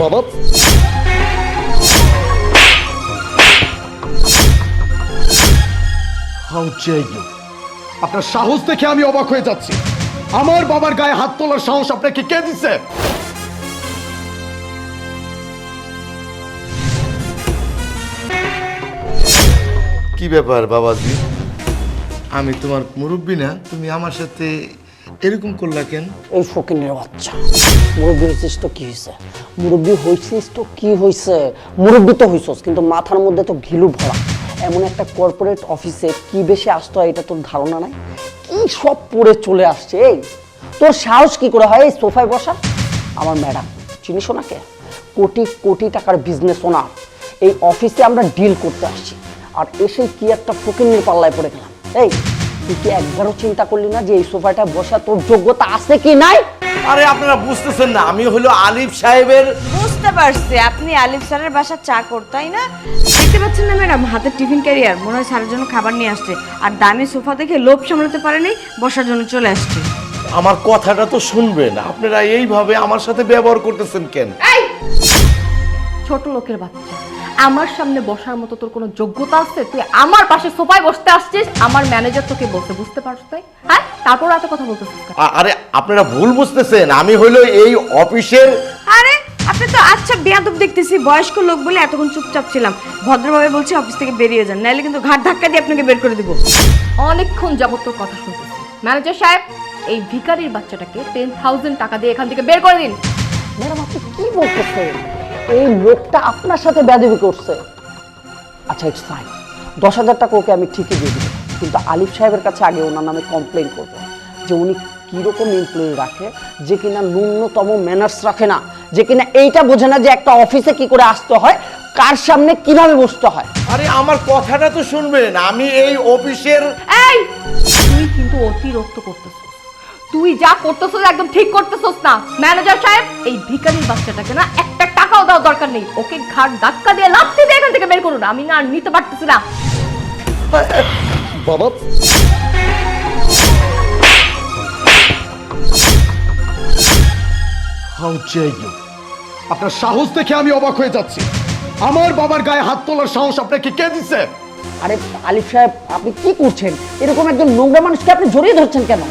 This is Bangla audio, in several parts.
বাবা। হাউ ইউ আপনার সাহস দেখে আমি অবাক হয়ে যাচ্ছি। আমার বাবার গায়ে হাত তোলার সাহস আপনাকে কে দিছে? কি ব্যাপার বাবাজি? আমি তোমার মুরব্বী না তুমি আমার সাথে এরকম করলা কেন? এই ফকিনের বাচ্চা। মুরব্বী হয়েছিস তো কি হয়েছে মুরব্বী হয়েছিস তো কি হয়েছে মুরব্বী তো হয়েছিস কিন্তু মাথার মধ্যে তো ঘিলু ভরা। এমন একটা কর্পোরেট অফিসে কি বেশি আসতো এটা তোর ধারণা নাই? কি সব পড়ে চলে আসছে, এই? তোর সাহস কি করে হয় এই সোফায় বসা? আমার ম্যাডাম, চিনিস ওনাকে কোটি কোটি টাকার বিজনেস ওনার এই অফিসে আমরা ডিল করতে আসছি। আর এসে কি একটা ফকিনের পাল্লায় পড়ে গেলাম, এই? তুই কি একবারও চিন্তা করলি না যে এই সোফাটা বসা তোর যোগ্যতা আছে কি নাই? আরে আপনারা বুঝতেছেন না আমি হলো আলিফ সাহেবের বুঝতে পারছি আপনি আলিফ স্যারের বাসা চা তাই না? দেখতে পাচ্ছেন না ম্যাডাম হাতের টিফিন ক্যারিয়ার মনে হয় স্যারের জন্য খাবার নিয়ে আসছে। আর দামি সোফা দেখে লোভ সামলাতে পারেনি বসার জন্য চলে আসছে। আমার কথাটা তো শুনবেন আপনারা এইভাবে আমার সাথে ব্যবহার করতেছেন কেন? ছোট লোকের বাচ্চা। আমার সামনে বসার মতো তোর কোনো যোগ্যতা আছে? তুই আমার পাশে সোফায় বসতে আসছিস আমার ম্যানেজার তোকে বলতে বুঝতে পারছ তাই? হ্যাঁ? তারপর এত কথা বলতেছিস কেন? আ- আরে আপনারা ভুল বুঝতেছেন। আমি হলো এই অফিসের আরে আপনি তো আচ্ছা বেয়াদব দেখতেছি বয়স্ক লোক বলে এতক্ষণ চুপচাপ ছিলাম। ভদ্রভাবে বলছি অফিস থেকে বেরিয়ে যান নাহলে কিন্তু ঘাট ধাক্কা দিয়ে আপনাকে বের করে দিব। অনেকক্ষণ যাবত তোর কথা শুনতেছি। ম্যানেজার সাহেব এই ভিখারির বাচ্চাটাকে টেন থাউজেন্ড টাকা দিয়ে এখান থেকে বের করে দিন। ম্যাডাম আপনি কি বলতেছেন? এই লোকটা আপনার সাথে বেদবি করছে। আচ্ছা ইটস ফাইন দশ হাজার টাকা ওকে আমি ঠিকই দিয়ে দিব। কিন্তু আলিফ সাহেবের কাছে আগে ওনার নামে কমপ্লেন করব। যে উনি কীরকম এমপ্লয়ি রাখে যে কিনা ন্যূনতম ম্যানার্স রাখে না যে কিনা এইটা বোঝে না যে একটা অফিসে কি করে আসতে হয় কার সামনে কীভাবে বসতে হয়। আরে আমার কথাটা তো শুনবেন। আমি এই অফিসের এই! তুই কিন্তু অতিরিক্ত করতেছিস তুই যা করতেছিস একদম ঠিক করতেছিস না। ম্যানেজার সাহেব এই ভিখারির বাচ্চাটাকে না একটা টাকাও দেওয়ার দরকার নেই। ওকে ঘাট ধাক্কা দিয়ে লাথি দিয়ে এখান থেকে বের করুন। আমি না আর নিতে পারতেছি না। বাবা। হাউ ডেয়ার ইউ আপনার সাহস দেখে আমি অবাক হয়ে যাচ্ছি। আমার বাবার গায়ে হাত তোলার সাহস আপনাকে কে দিছে? আরে আলিফ সাহেব আপনি কি করছেন? এরকম একজন নোংরা মানুষকে আপনি জড়িয়ে ধরছেন কেন?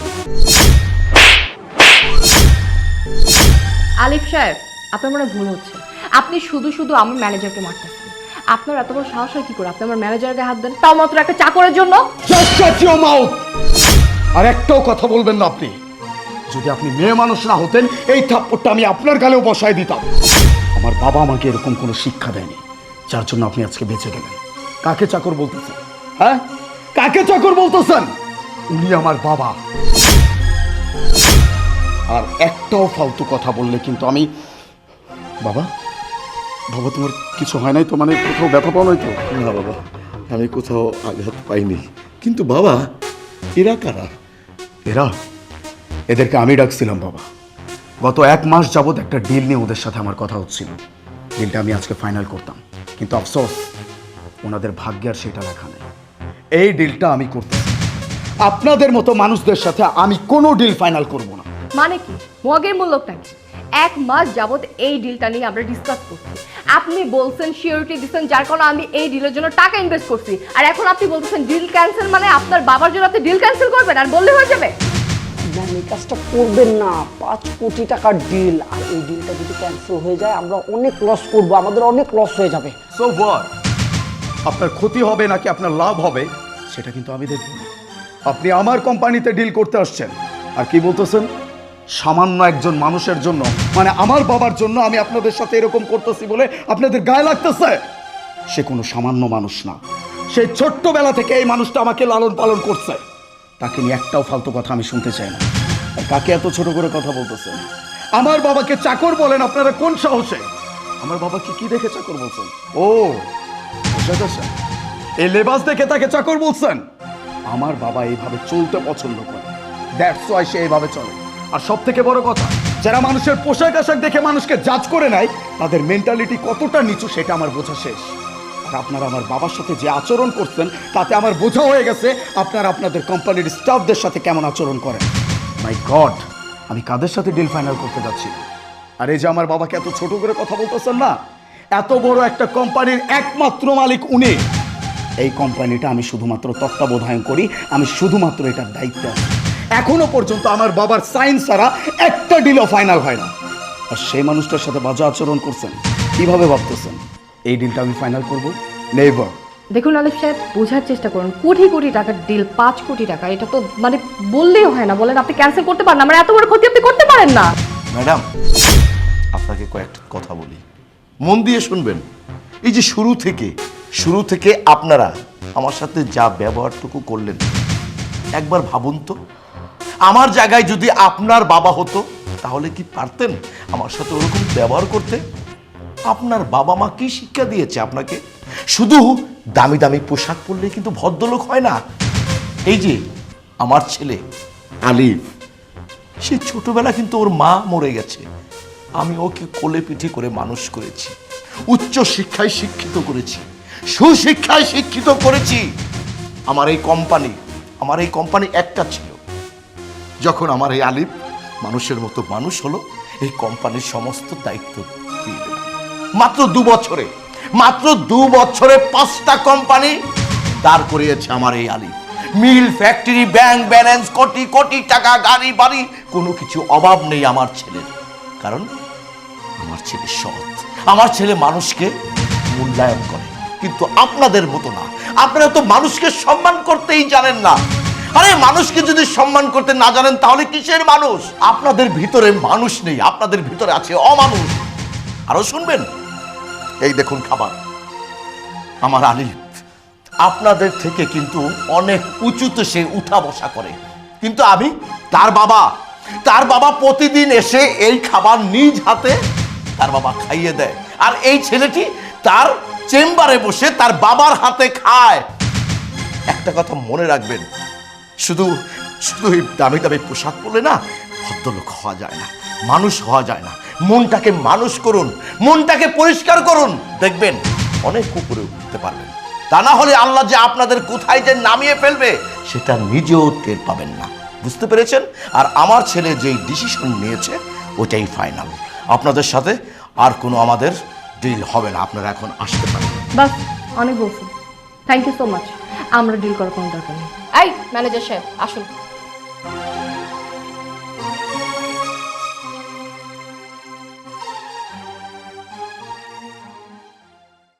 আলিফ সাহেব, আপনার মনে ভুল হচ্ছে। আপনি শুধু শুধু আমার ম্যানেজারকে মারতেছেন। আপনার এত বড় সাহস হয় কি করে? আপনি আমার ম্যানেজারকে হাত দেন? তাও মাত্র একটা চাকরের জন্য! আর একটাও কথা বলবেন না আপনি। যদি আপনি মেয়ে মানুষ না হতেন, এই থাপ্পড়টা আমি আপনার গালেও বসায় দিতাম। আমার বাবা আমাকে এরকম কোনো শিক্ষা দেয়নি, যার জন্য আপনি আজকে বেঁচে গেলেন। কাকে চাকর বলতেছেন? হ্যাঁ? কাকে চাকর বলতেছেন? উনি আমার বাবা। আর একটাও ফালতু কথা বললে কিন্তু আমি বাবা বাবা তোমার কিছু হয় নাই তো? মানে কোথাও ব্যথা পাও নাই তো? না বাবা আমি কোথাও আঘাত পাইনি। কিন্তু বাবা এরা কারা? এরা? এদেরকে আমি ডাকছিলাম বাবা। গত এক মাস যাবৎ একটা ডিল নিয়ে ওদের সাথে আমার কথা হচ্ছিল। ডিলটা আমি আজকে ফাইনাল করতাম। কিন্তু আফসোস ওনাদের ভাগ্যে আর সেটা লেখা নেই। এই ডিলটা আমি করতাম আপনাদের মতো মানুষদের সাথে আমি কোনো ডিল ফাইনাল করব না। মানে কি? মগের মূল্যটা কি? এক মাস যাবত এই ডিলটা নিয়ে আমরা ডিসকাস করছি। আপনি বলছেন সিওরিটি দিচ্ছেন যার কারণে আমি এই ডিলের জন্য টাকা ইনভেস্ট করছি। আর এখন আপনি বলতেছেন ডিল ক্যান্সেল মানে আপনার বাবার জন্য আপনি ডিল ক্যান্সেল করবেন আর বললে হয়ে যাবে। ম্যাম এই কাজটা করবেন না। পাঁচ কোটি টাকার ডিল আর এই ডিলটা যদি ক্যান্সেল হয়ে যায় আমরা অনেক লস করব। আমাদের অনেক লস হয়ে যাবে। সো হোয়াট আপনার ক্ষতি হবে নাকি আপনার লাভ হবে সেটা কিন্তু আমি দেখব আপনি আমার কোম্পানিতে ডিল করতে আসছেন। আর কি বলতেছেন? সামান্য একজন মানুষের জন্য। মানে আমার বাবার জন্য আমি আপনাদের সাথে এরকম করতেছি বলে আপনাদের গায়ে লাগতেছে? সে কোনো সামান্য মানুষ না। সে ছোট্টবেলা থেকে এই মানুষটা আমাকে লালন পালন করছে। তাকে নিয়ে একটাও ফালতু কথা আমি শুনতে চাই না। কাকে এত ছোট করে কথা বলতেছেন? আমার বাবাকে চাকর বলেন আপনারা কোন সাহসে? আমার বাবাকে কি দেখে চাকর বলছেন? ও এই লেবাস দেখে তাকে চাকর বলছেন? আমার বাবা এইভাবে চলতে পছন্দ করে। দ্যাটস ওয়াই সে এইভাবে চলে। আর সব থেকে বড় কথা, যারা মানুষের পোশাক আশাক দেখে মানুষকে জাজ করে নেয়, তাদের মেন্টালিটি কতটা নিচু সেটা আমার বোঝা শেষ। আর আপনারা আমার বাবার সাথে যে আচরণ করছেন, তাতে আমার বোঝা হয়ে গেছে আপনারা আপনাদের কোম্পানির স্টাফদের সাথে কেমন আচরণ করেন। মাই গড আমি কাদের সাথে ডিল ফাইনাল করতে যাচ্ছি? আর এই যে আমার বাবাকে এত ছোট করে কথা বলতেছেন না, এত বড় একটা কোম্পানির একমাত্র মালিক উনি। এই কোম্পানিটা আমি শুধুমাত্র তত্ত্বাবধায়ন করি, আমি শুধুমাত্র এটার দায়িত্ব আছি। এখনও পর্যন্ত আমার বাবার সাইন ছাড়া একটা ডিলও ফাইনাল হয় না। আর সেই মানুষটার সাথে বাজে আচরণ করছেন কীভাবে ভাবতেছেন? এই ডিলটা আমি ফাইনাল করব? নেভার দেখুন আলিফ সাহেব বোঝার চেষ্টা করুন। কোটি কোটি টাকার ডিল পাঁচ কোটি টাকা এটা তো মানে বললেই হয় না। বলেন আপনি ক্যান্সেল করতে পারেন না। মানে এত বড় ক্ষতি আপনি করতে পারেন না। ম্যাডাম আপনাকে কয়েকটা কথা বলি। মন দিয়ে শুনবেন। এই যে শুরু থেকে শুরু থেকে আপনারা আমার সাথে যা ব্যবহারটুকু করলেন একবার ভাবুন তো। আমার জায়গায় যদি আপনার বাবা হতো, তাহলে কি পারতেন আমার সাথে ওরকম ব্যবহার করতে? আপনার বাবা মা কি শিক্ষা দিয়েছে আপনাকে? শুধু দামি দামি পোশাক পরলে কিন্তু ভদ্রলোক হয় না। এই যে আমার ছেলে, আলিফ, সে ছোটবেলা কিন্তু ওর মা মরে গেছে। আমি ওকে কোলে পিঠে করে মানুষ করেছি, উচ্চ শিক্ষায় শিক্ষিত করেছি, সুশিক্ষায় শিক্ষিত করেছি। আমার এই কোম্পানি আমার এই কোম্পানি একটা ছিল। যখন আমার এই আলিফ মানুষের মতো মানুষ হলো, এই কোম্পানির সমস্ত দায়িত্ব দিয়ে মাত্র দু বছরে, মাত্র দু বছরে পাঁচটা কোম্পানি দাঁড় করিয়েছে আমার এই আলিফ। মিল, factory, bank balance, crore crore টাকা, গাড়ি, বাড়ি, কোনো কিছু অভাব নেই আমার ছেলের। কারণ আমার ছেলে সৎ। আমার ছেলে মানুষকে মূল্যায়ন করে। কিন্তু আপনাদের মতো না। আপনারা তো মানুষকে সম্মান করতেই জানেন না। আরে, মানুষকে যদি সম্মান করতে না জানেন, তাহলে কিসের মানুষ? আপনাদের ভিতরে মানুষ নেই, আপনাদের ভিতরে আছে অমানুষ। আরও শুনবেন? এই দেখুন খাবার। আমার আলিফ, আপনাদের থেকে কিন্তু অনেক উঁচুতে সে উঠা বসা করে। কিন্তু আমি, তার বাবা তার বাবা প্রতিদিন এসে এই খাবার নিজ হাতে তার বাবা খাইয়ে দেয়। আর এই ছেলেটি তার চেম্বারে বসে তার বাবার হাতে খায়। একটা কথা মনে রাখবেন শুধু শুধু এই দামি দামি পোশাক পরলে না ভদ্রলোক হওয়া যায় না, মানুষ হওয়া যায় না। মনটাকে মানুষ করুন, মনটাকে পরিষ্কার করুন। দেখবেন অনেক উপরে উঠতে পারবেন। তা না হলে আল্লাহ যে আপনাদের কোথায় যে নামিয়ে ফেলবে, সেটা নিজেও টের পাবেন না। বুঝতে পেরেছেন? আর আমার ছেলে যেই ডিসিশন নিয়েছে, ওটাই ফাইনাল আপনাদের সাথে আর কোনো আমাদের ডিল হবে না। আপনারা এখন আসতে পারেন। বাস অনেক বলছি থ্যাংক ইউ সো মাচ আমরা ডিল করার কোনো দরকার নেই। এই ম্যানেজার সাহেব আসুন।